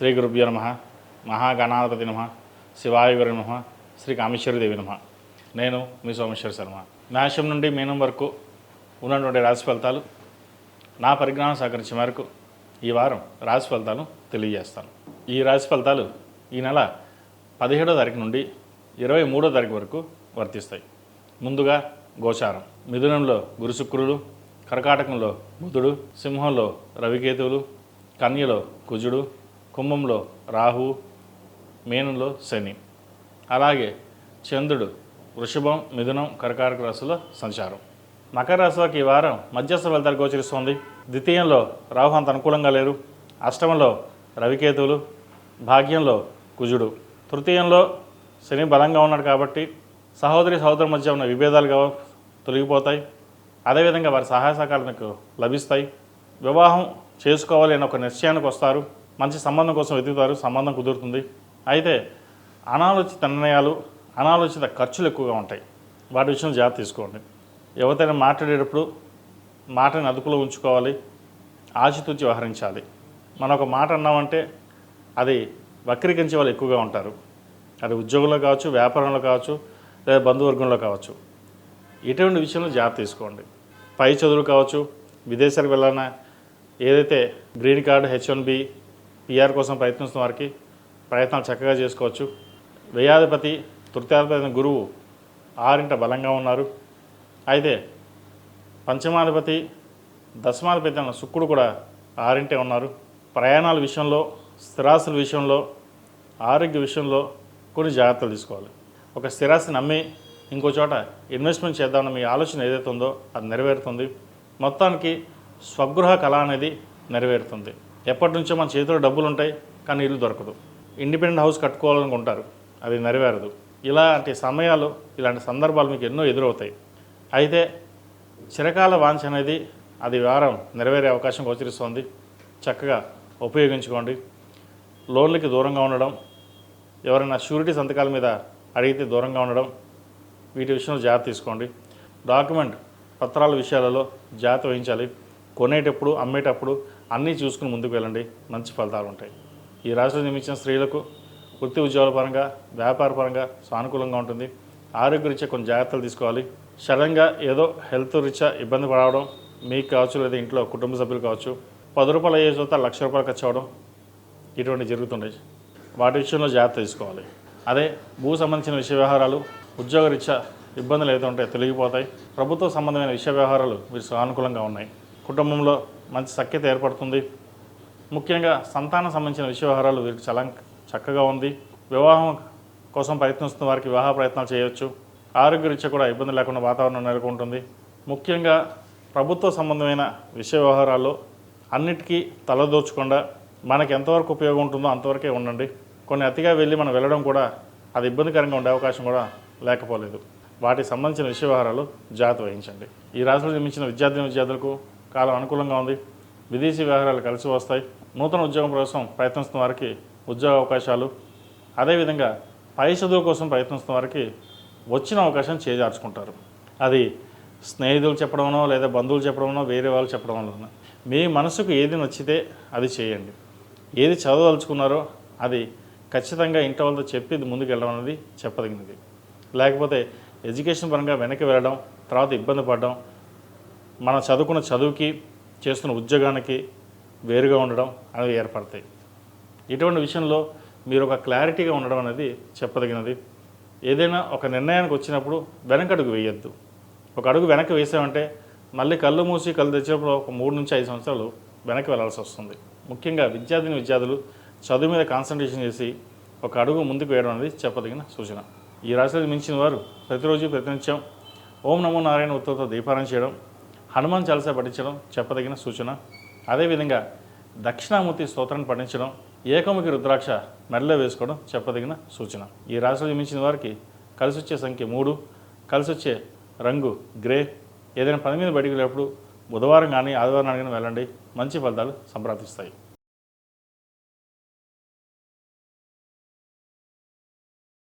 శ్రీ గురుభ్యో నమ. మహాగణాధిపతి నమ. శివాయ గురు నమ. శ్రీ కామేశ్వరదేవి నమ. నేను మీ సోమేశ్వర శర్మ. మేషం నుండి మీనం వరకు ఉన్నటువంటి రాశి ఫలితాలు నా పరిజ్ఞానం సహకరించే మేరకు ఈ వారం రాశి ఫలితాలు తెలియజేస్తాను. ఈ రాశి ఫలితాలు ఈ నెల పదిహేడో తారీఖు నుండి ఇరవై మూడో తారీఖు వరకు వర్తిస్తాయి. ముందుగా గోచారం. మిథునంలో గురు శుక్రుడు కర్కాటకంలో బుధుడు సింహంలో రవికేతువులు కన్యలో కుజుడు కుంభంలో రాహు మీనంలో శని. అలాగే చంద్రుడు వృషభం మిథునం కర్కాటక రాశుల సంచారం. మకర రాశిలోకి ఈ వారం మధ్యస్థ ఫలితాలు గోచరిస్తోంది. ద్వితీయంలో రాహు అంత అనుకూలంగా లేరు. అష్టమంలో రవికేతువులు భాగ్యంలో కుజుడు. తృతీయంలో శని బలంగా ఉన్నాడు కాబట్టి సహోదరి సహోదరు మధ్య ఉన్న విభేదాలు తొలగిపోతాయి. అదేవిధంగా వారి సహాయ సహకారాలకు లభిస్తాయి. వివాహం చేసుకోవాలి అనే ఒక నిశ్చయానికి వస్తారు. మంచి సంబంధం కోసం వెతుకుతారు సంబంధం కుదురుతుంది. అయితే అనాలోచిత నిర్ణయాలు అనాలోచిత ఖర్చులు ఎక్కువగా ఉంటాయి. వాటి విషయం జాగ్రత్త తీసుకోండి. ఎవరితోనైనా మాట్లాడేటప్పుడు మాటని అదుపులో ఉంచుకోవాలి ఆచితూచి వ్యవహరించాలి. మనం ఒక మాట అన్నామంటే అది వక్రీకరించే వాళ్ళు ఎక్కువగా ఉంటారు. అది ఉద్యోగంలో కావచ్చు వ్యాపారంలో కావచ్చు లేదా బంధువర్గంలో కావచ్చు. ఇటువంటి విషయంలో జాగ్రత్త తీసుకోండి. పై చదువులు కావచ్చు విదేశాలకు వెళ్ళాలన్నా ఏదైతే green card H one B PR కోసం ప్రయత్నిస్తున్న వారికి ప్రయత్నాలు చక్కగా చేసుకోవచ్చు. వ్యయాధిపతి తృతీయాధిపతి గురువు ఆరింట బలంగా ఉన్నారు. అయితే పంచమాధిపతి దశమాధిపతి అయిన శుక్రుడు కూడా ఆరింటే ఉన్నారు. ప్రయాణాల విషయంలో స్థిరాస్తుల విషయంలో ఆరోగ్య విషయంలో కొన్ని జాగ్రత్తలు తీసుకోవాలి. ఒక స్థిరాస్తిని నమ్మి ఇంకో చోట ఇన్వెస్ట్మెంట్ చేద్దామని మీ ఆలోచన ఏదైతే ఉందో అది నెరవేరుతుంది. మొత్తానికి స్వగృహ కళ అనేది నెరవేరుతుంది. ఎప్పటి నుంచో మన చేతిలో డబ్బులు ఉంటాయి కానీ ఇల్లు దొరకదు. ఇండిపెండెంట్ హౌస్ కట్టుకోవాలనుకుంటారు అది నెరవేరదు. ఇలాంటి సమయాలు ఇలాంటి సందర్భాలు మీకు ఎన్నో ఎదురవుతాయి. అయితే చిరకాల వాంఛ అనేది అది వారం నెరవేరే అవకాశం గోచరిస్తోంది. చక్కగా ఉపయోగించుకోండి. లోన్లకి దూరంగా ఉండడం ఎవరైనా షూరిటీ సంతకాల మీద అడిగితే దూరంగా ఉండడం వీటి విషయంలో జాగ్రత్త తీసుకోండి. డాక్యుమెంట్ పత్రాల విషయాలలో జాగ్రత్త వహించాలి. కొనేటప్పుడు అమ్మేటప్పుడు అన్నీ చూసుకుని ముందుకు వెళ్ళండి. మంచి ఫలితాలు ఉంటాయి. ఈ రాశిలో నిర్మించిన స్త్రీలకు వృత్తి ఉద్యోగాల పరంగా వ్యాపార పరంగా సానుకూలంగా ఉంటుంది. ఆరోగ్య రీత్యా కొన్ని జాగ్రత్తలు తీసుకోవాలి. సడన్గా ఏదో హెల్త్ రీత్యా ఇబ్బంది పడవడం మీకు కావచ్చు లేదా ఇంట్లో కుటుంబ సభ్యులు కావచ్చు పది రూపాయలు అయ్యే చోట లక్ష రూపాయలు ఖర్చు అవడం ఇటువంటి జరుగుతుంటాయి. వాటి విషయంలో జాగ్రత్త తీసుకోవాలి. అదే భూ సంబంధించిన విషయ వ్యవహారాలు ఉద్యోగ రీత్యా ఇబ్బందులు ఏదైతే ఉంటాయో తొలగిపోతాయి. ప్రభుత్వ సంబంధమైన విషయ వ్యవహారాలు మీరు సానుకూలంగా ఉన్నాయి. కుటుంబంలో మంచి సఖ్యత ఏర్పడుతుంది. ముఖ్యంగా సంతానం సంబంధించిన విషయ వ్యవహారాలు వీరికి చాలా చక్కగా ఉంది. వివాహం కోసం ప్రయత్నిస్తున్న వారికి వివాహ ప్రయత్నాలు చేయవచ్చు ఆరోగ్యరీత్యా కూడా ఇబ్బంది లేకుండా వాతావరణం నెలకొంటుంది. ముఖ్యంగా ప్రభుత్వ సంబంధమైన విషయ వ్యవహారాల్లో అన్నిటికీ తలదోచకుండా మనకి ఎంతవరకు ఉపయోగం ఉంటుందో అంతవరకే ఉండండి. కొన్ని అతిగా వెళ్ళి మనం వెళ్ళడం కూడా అది ఇబ్బందికరంగా ఉండే అవకాశం కూడా లేకపోలేదు. వాటికి సంబంధించిన విషయ వ్యవహారాలు జాగ్రత్త వహించండి. ఈ రాశిలో నిర్మించిన విద్యార్థిని విద్యార్థులకు కాలం అనుకూలంగా ఉంది. విదేశీ వ్యవహారాలు కలిసి వస్తాయి. నూతన ఉద్యోగం కోసం ప్రయత్నిస్తున్న వారికి ఉద్యోగ అవకాశాలు. అదేవిధంగా పై చదువు కోసం ప్రయత్నిస్తున్న వారికి వచ్చిన అవకాశం చేజార్చుకుంటారు. అది స్నేహితులు చెప్పడమనో లేదా బంధువులు చెప్పడమనో వేరే వాళ్ళు చెప్పడం వలన. మీ మనసుకు ఏది నచ్చితే అది చేయండి. ఏది చదవదలుచుకున్నారో అది ఖచ్చితంగా ఇంటి వాళ్ళతో చెప్పి ముందుకు వెళ్ళడం అనేది చెప్పదగినది. లేకపోతే ఎడ్యుకేషన్ పరంగా వెనక్కి వెళ్ళడం తర్వాత ఇబ్బంది పడడం మనం చదువుకున్న చదువుకి చేస్తున్న ఉద్యోగానికి వేరుగా ఉండడం అనేవి ఏర్పడతాయి. ఇటువంటి విషయంలో మీరు ఒక క్లారిటీగా ఉండడం అనేది చెప్పదగినది. ఏదైనా ఒక నిర్ణయానికి వచ్చినప్పుడు వెనకడుగు వేయొద్దు. ఒక అడుగు వెనక్కి వేసామంటే మళ్ళీ కళ్ళు మూసి కళ్ళు తెచ్చినప్పుడు ఒక మూడు నుంచి ఐదు సంవత్సరాలు వెనక్కి వెళ్ళాల్సి వస్తుంది. ముఖ్యంగా విద్యార్థిని విద్యార్థులు చదువు మీద కాన్సన్ట్రేషన్ చేసి ఒక అడుగు ముందుకు వేయడం అనేది చెప్పదగిన సూచన. ఈ రాశిలో మించిన వారు ప్రతిరోజు ప్రతినిత్యం ఓం నమో నారాయణ ఉత్తరతో దీపారాయణ చేయడం హనుమాన్ చాలస పఠించడం చెప్పదగిన సూచన. అదేవిధంగా దక్షిణామూర్తి స్తోత్రాన్ని పఠించడం ఏకముఖి రుద్రాక్ష మెడలో వేసుకోవడం చెప్పదగిన సూచన. ఈ రాశిలో మించిన వారికి కలిసి వచ్చే సంఖ్య మూడు కలిసి వచ్చే రంగు గ్రే. ఏదైనా పని మీద బయటికి వెళ్ళినప్పుడు బుధవారం కానీ ఆదివారం కానీ వెళ్ళండి. మంచి ఫలితాలు సంప్రాప్తిస్తాయి.